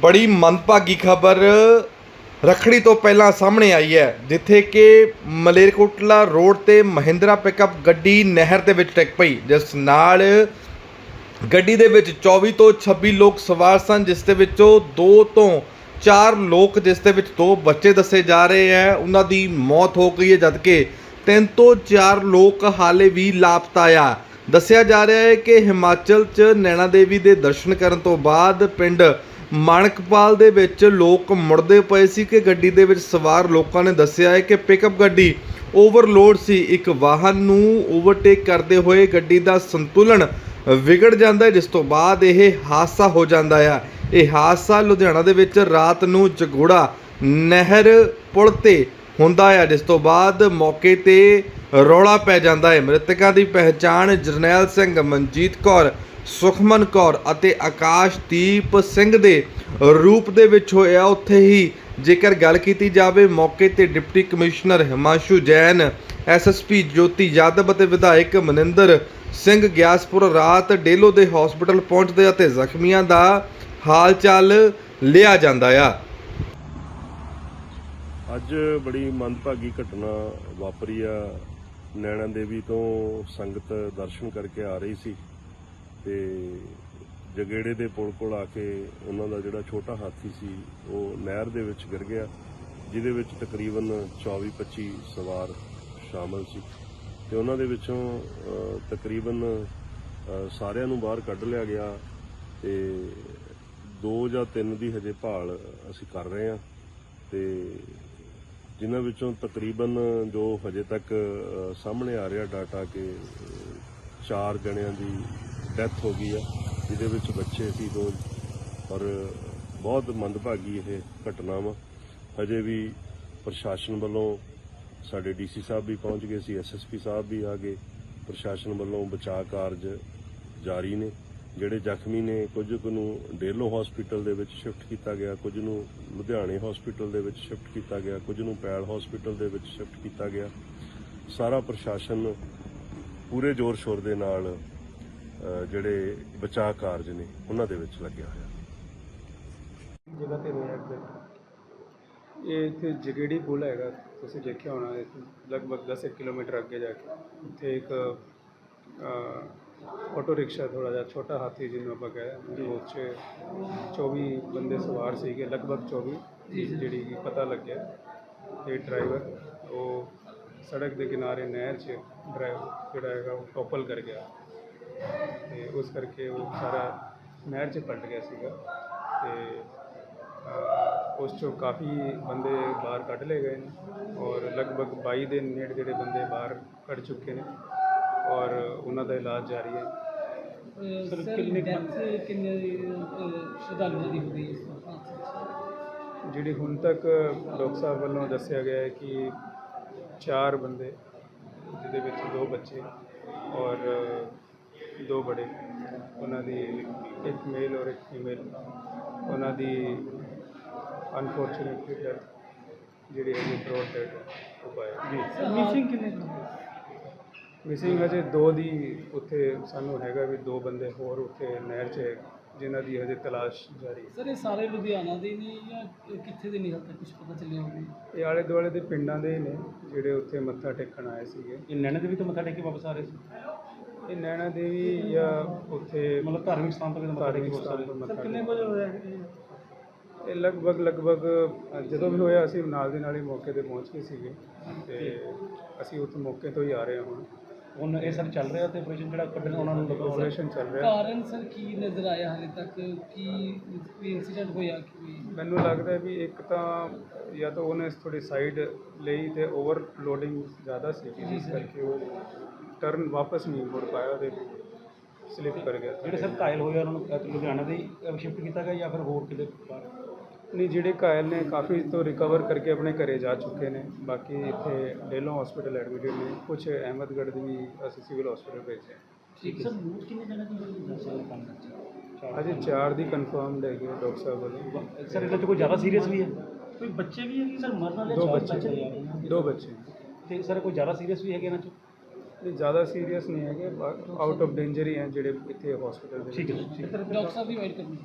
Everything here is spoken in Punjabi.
ਬੜੀ ਮੰਦਭਾਗੀ ਖਬਰ ਰਖੜੀ ਤੋਂ ਪਹਿਲਾਂ ਸਾਹਮਣੇ ਆਈ ਹੈ, ਜਿੱਥੇ ਕਿ ਮਲੇਰਕੋਟਲਾ ਰੋਡ ਤੇ ਮਹਿੰਦਰਾ ਪਿਕਅਪ ਗੱਡੀ ਨਹਿਰ ਦੇ ਵਿੱਚ ਟਿਕ ਪਈ, ਜਿਸ ਨਾਲ ਗੱਡੀ ਦੇ ਵਿੱਚ 24 ਤੋਂ 26 ਲੋਕ ਸਵਾਰ ਸਨ, ਜਿਸ ਦੇ ਵਿੱਚੋਂ 2 ਤੋਂ 4 ਲੋਕ, ਜਿਸ ਦੇ ਵਿੱਚ ਦੋ ਬੱਚੇ ਦੱਸੇ ਜਾ ਰਹੇ ਹੈ, ਉਹਨਾਂ ਦੀ ਮੌਤ ਹੋ ਗਈ ਹੈ, ਜਦਕਿ 3 ਤੋਂ 4 ਲੋਕ ਹਾਲੇ ਵੀ ਲਾਪਤਾ ਆ। ਦੱਸਿਆ ਜਾ ਰਿਹਾ ਹੈ ਕਿ ਹਿਮਾਚਲ 'ਚ ਨੈਣਾ ਦੇਵੀ ਦੇ ਦਰਸ਼ਨ ਕਰਨ ਤੋਂ ਬਾਅਦ ਪਿੰਡ ਮਾਣਕਪਾਲ ਦੇ ਵਿੱਚ ਲੋਕ ਮੁੜਦੇ ਪਏ ਸੀ ਕਿ ਗੱਡੀ ਦੇ ਵਿੱਚ ਸਵਾਰ ਲੋਕਾਂ ਨੇ ਦੱਸਿਆ ਹੈ ਕਿ ਪਿਕਅਪ ਗੱਡੀ ਓਵਰਲੋਡ ਸੀ। ਇੱਕ ਵਾਹਨ ਨੂੰ ਓਵਰਟੇਕ ਕਰਦੇ ਹੋਏ ਗੱਡੀ ਦਾ ਸੰਤੁਲਨ ਵਿਗੜ ਜਾਂਦਾ ਹੈ, ਜਿਸ ਤੋਂ ਬਾਅਦ ਇਹ ਹਾਦਸਾ ਹੋ ਜਾਂਦਾ ਆ। ਇਹ ਹਾਦਸਾ ਲੁਧਿਆਣਾ ਦੇ ਵਿੱਚ ਰਾਤ ਨੂੰ ਜਗੋੜਾ ਨਹਿਰ ਪੁਲ ਤੇ ਹੁੰਦਾ ਆ, ਜਿਸ ਤੋਂ ਬਾਅਦ ਮੌਕੇ ਤੇ ਰੌਲਾ ਪੈ ਜਾਂਦਾ ਹੈ। ਮ੍ਰਿਤਕਾਂ ਦੀ ਪਹਿਚਾਣ ਜਰਨੈਲ ਸਿੰਘ ਮਨਜੀਤ ਕੌਰ ਸੁਖਮਨ ਕੌਰ ਅਤੇ ਆਕਾਸ਼ਦੀਪ ਸਿੰਘ ਦੇ ਰੂਪ ਦੇ ਵਿੱਚ ਹੋਇਆ ਉੱਥੇ ਹੀ। ਜੇਕਰ ਗੱਲ ਕੀਤੀ ਜਾਵੇ ਮੌਕੇ ਤੇ deputy commissioner Himanshu Jain SSP Jyoti Yadav ਅਤੇ ਵਿਧਾਇਕ ਮਨਿੰਦਰ ਸਿੰਘ ਗਿਆਸਪੁਰ ਰਾਤ ਡੇਲੋ ਦੇ ਹਸਪੀਟਲ ਪਹੁੰਚਦੇ ਅਤੇ ਜ਼ਖਮੀਆਂ ਦਾ ਹਾਲ ਚਾਲ ਲਿਆ ਜਾਂਦਾ ਆ। ਅੱਜ ਬੜੀ ਮੰਦਭਾਗੀ ਘਟਨਾ ਵਾਪਰੀ ਆ। ਨੈਣਾ ਦੇਵੀ ਤੋਂ ਸੰਗਤ ਦਰਸ਼ਨ ਕਰਕੇ ਆ ਰਹੀ ਸੀ। ਤੇ ਜਗੇੜੇ ਦੇ ਪੁਲ ਕੋਲ ਆ ਕੇ ਉਹਨਾਂ ਦਾ ਜਿਹੜਾ ਛੋਟਾ ਹਾਥੀ ਸੀ, ਉਹ ਨਹਿਰ ਦੇ ਵਿੱਚ ਗਿਰ ਗਿਆ, ਜਿਹਦੇ ਵਿੱਚ ਤਕਰੀਬਨ 24-25 ਸਵਾਰ ਸ਼ਾਮਲ ਸੀ ਤੇ ਉਹਨਾਂ ਦੇ ਵਿੱਚੋਂ ਤਕਰੀਬਨ ਸਾਰਿਆਂ ਨੂੰ ਬਾਹਰ ਕੱਢ ਲਿਆ ਗਿਆ ਤੇ ਦੋ ਜਾਂ ਤਿੰਨ ਦੀ ਹਜੇ ਭਾਲ ਅਸੀਂ ਕਰ ਰਹੇ ਹਾਂ ਤੇ ਜਿਨ੍ਹਾਂ ਵਿੱਚੋਂ ਤਕਰੀਬਨ ਜੋ ਹਜੇ ਤੱਕ ਸਾਹਮਣੇ ਆ ਰਿਹਾ ਡਾਟਾ ਕਿ ਚਾਰ ਜਣਿਆਂ ਦੀ ਡੈਥ ਹੋ ਗਈ ਆ। ਜਿਹਦੇ ਵਿੱਚ ਬੱਚੇ ਸੀ ਦੋ ਔਰ ਬਹੁਤ ਮੰਦਭਾਗੀ ਇਹ ਘਟਨਾ ਵਾ। ਹਜੇ ਵੀ ਪ੍ਰਸ਼ਾਸਨ ਵੱਲੋਂ ਸਾਡੇ ਡੀਸੀ ਸਾਹਿਬ ਵੀ ਪਹੁੰਚ ਗਏ ਸੀ ਐਸਐਸਪੀ ਸਾਹਿਬ ਵੀ ਆ ਗਏ। ਪ੍ਰਸ਼ਾਸਨ ਵੱਲੋਂ ਬਚਾਅ ਕਾਰਜ ਜਾਰੀ ਨੇ, ਜਿਹੜੇ ਜ਼ਖਮੀ ਨੇ, ਕੁਝ ਕੁ ਨੂੰ ਡੇਲੋ ਹਸਪੀਟਲ ਦੇ ਵਿੱਚ ਸ਼ਿਫਟ ਕੀਤਾ ਗਿਆ, ਕੁਝ ਨੂੰ ਲੁਧਿਆਣੇ ਹਸਪੀਟਲ ਦੇ ਵਿੱਚ ਸ਼ਿਫਟ ਕੀਤਾ ਗਿਆ, ਕੁਝ ਨੂੰ ਪੈਲ ਹਸਪੀਟਲ ਦੇ ਵਿੱਚ ਸ਼ਿਫਟ ਕੀਤਾ ਗਿਆ। ਸਾਰਾ ਪ੍ਰਸ਼ਾਸਨ ਪੂਰੇ ਜ਼ੋਰ ਸ਼ੋਰ ਦੇ ਨਾਲ ਜਿਹੜੇ ਬਚਾਅ ਕਾਰਜ ਨੇ, ਉਹਨਾਂ ਦੇ ਵਿੱਚ ਲੱਗਿਆ ਹੋਇਆ। ਜਗ੍ਹਾ ਤੇ ਹੋਇਆ ਐਕਸੀਡੈਂਟ ਇਹ ਇੱਥੇ ਜਗੇੜੀ ਪੁਲ ਹੈਗਾ, ਤੁਸੀਂ ਦੇਖਿਆ ਹੋਣਾ ਇੱਥੇ ਲਗਭਗ 10 ਕਿਲੋਮੀਟਰ ਅੱਗੇ ਜਾ ਕੇ। ਇੱਥੇ ਇੱਕ ਆਟੋ ਰਿਕਸ਼ਾ ਥੋੜਾ ਜਿਹਾ ਛੋਟਾ ਹਾਥੀ ਜਿਹਨੂੰ ਆਪਾਂ ਕਹਿੰਦੇ ਉਹ 'ਚ 24 ਬੰਦੇ ਸਵਾਰ ਸੀਗੇ, ਲਗਭਗ 24 ਜਿਹੜੀ ਕਿ ਪਤਾ ਲੱਗਿਆ। ਤੇ ਡਰਾਈਵਰ, ਉਹ ਸੜਕ ਦੇ ਕਿਨਾਰੇ ਨਹਿਰ 'ਚ ਡਰਾਈਵਰ ਜਿਹੜਾ ਹੈਗਾ, ਉਹ ਟੋਪਲ ਕਰ ਗਿਆ। ਤੇ ਉਸ ਕਰਕੇ ਉਹ ਸਾਰਾ ਨਹਿਰ 'ਚ ਪਲਟ ਗਿਆ ਸੀਗਾ ਤੇ ਉਸ 'ਚੋਂ ਕਾਫੀ ਬੰਦੇ ਬਾਹਰ ਕੱਢ ਲਏ ਗਏ ਨੇ ਔਰ ਲਗਭਗ 22 ਦੇ ਨੇੜੇ ਜਿਹੜੇ ਬੰਦੇ ਬਾਹਰ ਕੱਢ ਚੁੱਕੇ ਨੇ ਔਰ ਉਹਨਾਂ ਦਾ ਇਲਾਜ ਜਾਰੀ ਹੈ ਸਰ ਕਿੰਨੇ ਕਿੰਨੇ ਦੀ ਇਸ? ਜਿਹੜੀ ਹੁਣ ਤੱਕ ਡਾਕਟਰ ਸਾਹਿਬ ਵੱਲੋਂ ਦੱਸਿਆ ਗਿਆ ਹੈ ਕਿ ਚਾਰ ਬੰਦੇ ਜਿਹਦੇ ਵਿੱਚ ਦੋ ਬੱਚੇ ਔਰ ਦੋ ਬੜੇ ਉਹਨਾਂ ਦੀ ਇੱਕ ਮੇਲ ਔਰ ਇੱਕ ਫੀਮੇਲ ਉਹਨਾਂ ਦੀ ਅਨਫੋਰਚੂਨੇਟਲੀ ਡੈਥ ਜਿਹੜੀ ਹੈ ਬ੍ਰੌਡ ਡੈਡ ਹੋ ਪਾਇਆ। ਜੀ। ਮਿਸਿੰਗ ਕਿੰਨੇ ਮਿਸਿੰਗ ਹਜੇ ਦੋ ਦੀ ਉੱਥੇ ਸਾਨੂੰ ਹੈਗਾ ਵੀ ਦੋ ਬੰਦੇ ਹੋਰ ਉੱਥੇ ਨਹਿਰ 'ਚ ਹੈ ਜਿਨ੍ਹਾਂ ਦੀ ਹਜੇ ਤਲਾਸ਼ ਜਾਰੀ ਹੈ। ਸਰ ਇਹ ਸਾਰੇ ਲੁਧਿਆਣਾ ਦੇ ਨੇ ਜਾਂ ਇਹ ਕਿੱਥੇ ਦੇ ਨਿਕਲ ਤੱਕ ਕੁਝ ਪਤਾ ਚੱਲਿਆ ਹੋਵੇ? ਇਹ ਆਲੇ ਦੁਆਲੇ ਦੇ ਪਿੰਡਾਂ ਦੇ ਨੇ ਜਿਹੜੇ ਉੱਥੇ ਮੱਥਾ ਟੇਕਣ ਆਏ ਸੀਗੇ। ਇਹ ਨੈਣਾ ਦੇਵੀ ਤੋਂ ਮੱਥਾ ਟੇਕ ਕੇ ਵਾਪਸ ਆ ਰਹੇ ਸੀ। ਇਹ ਨੈਣਾ ਦੇਵੀ ਜਾਂ ਉੱਥੇ ਮਤਲਬ ਧਾਰਮਿਕ ਸਥਾਨ ਤੋਂ ਕਿਤੇ ਧਾਰਮਿਕ ਸਥਾਨ ਤੋਂ ਮੱਥਾ ਕਿੰਨੇ ਟੇਕ- ਵਜੇ ਹੋਇਆ ਇਹ ਲਗਭਗ ਲਗਭਗ ਅ, ਜਦੋਂ ਵੀ ਹੋਇਆ ਅਸੀਂ ਨਾਲ ਦੀ ਨਾਲ ਹੀ ਮੌਕੇ ਤੇ ਪਹੁੰਚ ਗਏ ਸੀਗੇ ਤੇ ਅਸੀਂ ਉੱਥੇ ਮੌਕੇ ਤੋਂ ਹੀ ਆ ਰਹੇ ਹਾਂ ਹੁਣ। ਹੁਣ ਇਹ ਸਰ ਚੱਲ ਰਿਹਾ ਤੇ ਆਪਰੇਸ਼ਨ ਜਿਹੜਾ ਕੱਢਣ ਉਹਨਾਂ ਨੂੰ ਆਪਰੇਸ਼ਨ ਚੱਲ ਰਿਹਾ। ਕਾਰਨ ਸਰ ਕੀ ਨਜ਼ਰ ਆਇਆ ਹਾਲੇ ਤੱਕ? ਕੀ ਕੋਈ ਇਨਸੀਡੈਂਟ ਹੋਇਆ ਕਿ ਮੈਨੂੰ ਲੱਗਦਾ ਹੈ ਵੀ ਇੱਕ ਤਾਂ ਜਾਂ ਤਾਂ ਉਹਨੇ ਥੋੜੀ ਸਾਈਡ ਲਈ ਤੇ ਓਵਰਲੋਡਿੰਗ ਜ਼ਿਆਦਾ ਸੀ ਜਿਸ ਕਰਕੇ ਉਹ ਟਰਨ ਵਾਪਸ ਨਹੀਂ ਮੁੜ ਪਾਇਆ ਉਹਦੇ ਸਲਿਪ ਕਰ ਗਿਆ ਜਿਹੜੇ ਸਰ ਘਾਇਲ ਹੋਏ ਆ, ਉਹਨਾਂ ਨੂੰ ਅਹ, ਲੁਧਿਆਣਾ ਦੇ ਸ਼ਿਫਟ ਕੀਤਾ ਗਿਆ ਜਾਂ ਫਿਰ ਹੋਰ ਕਿਤੇ ਬਾਹਰ? ਨਹੀਂ ਜਿਹੜੇ ਘਾਇਲ ਨੇ ਕਾਫੀ ਤੋਂ ਰਿਕਵਰ ਕਰਕੇ ਆਪਣੇ ਘਰੇ ਜਾ ਚੁੱਕੇ ਨੇ। ਬਾਕੀ ਇੱਥੇ ਡੇਲੋ ਹਸਪੀਟਲ ਐਡਮਿਟਡ ਨੇ। ਕੁਝ ਅਹਿਮਦਗੜ੍ਹ ਦੀ ਵੀ ਅਸੀਂ ਸਿਵਲ ਹਸਪੀਟਲ ਭੇਜੇ ਠੀਕ ਸਰ ਲੂਟ ਕਿੰਨੇ ਜਣਾ ਦੀ ਦੱਸ ਰਹੇ ਅਜੇ 4 ਦੀ ਕਨਫਰਮਡ ਹੈਗੀ ਹੈ ਡਾਕਟਰ ਸਾਹਿਬ ਵੱਲੋਂ। ਸਰ ਇਹਦੇ ਚ ਕੋਈ ਜ਼ਿਆਦਾ ਸੀਰੀਅਸ ਵੀ ਹੈ? ਕੋਈ ਬੱਚੇ ਵੀ ਹੈਗੇ? ਸਰ ਮਰਨ ਵਾਲੇ ਦੋ ਚਾਰ ਬੱਚੇ। ਦੋ ਬੱਚੇ। ਤੇ ਸਰ ਕੋਈ ਜ਼ਿਆਦਾ ਸੀਰੀਅਸ ਵੀ ਹੈਗੇ ਇਹਨਾਂ ਚ? ਨਹੀਂ ਜ਼ਿਆਦਾ ਸੀਰੀਅਸ ਨਹੀਂ ਹੈਗੇ ਆਊਟ ਆਫ ਡੇਂਜਰ ਹੀ ਹੈ ਜਿਹੜੇ ਇੱਥੇ ਹਸਪੀਟਲ ਦੇ ਠੀਕ ਹੈ ਵਿੱਚ। ਠੀਕ ਹੈ। ਡਾਕਟਰ ਸਾਹਿਬ ਦੀ ਵਾਈਟ ਕਰਨੀ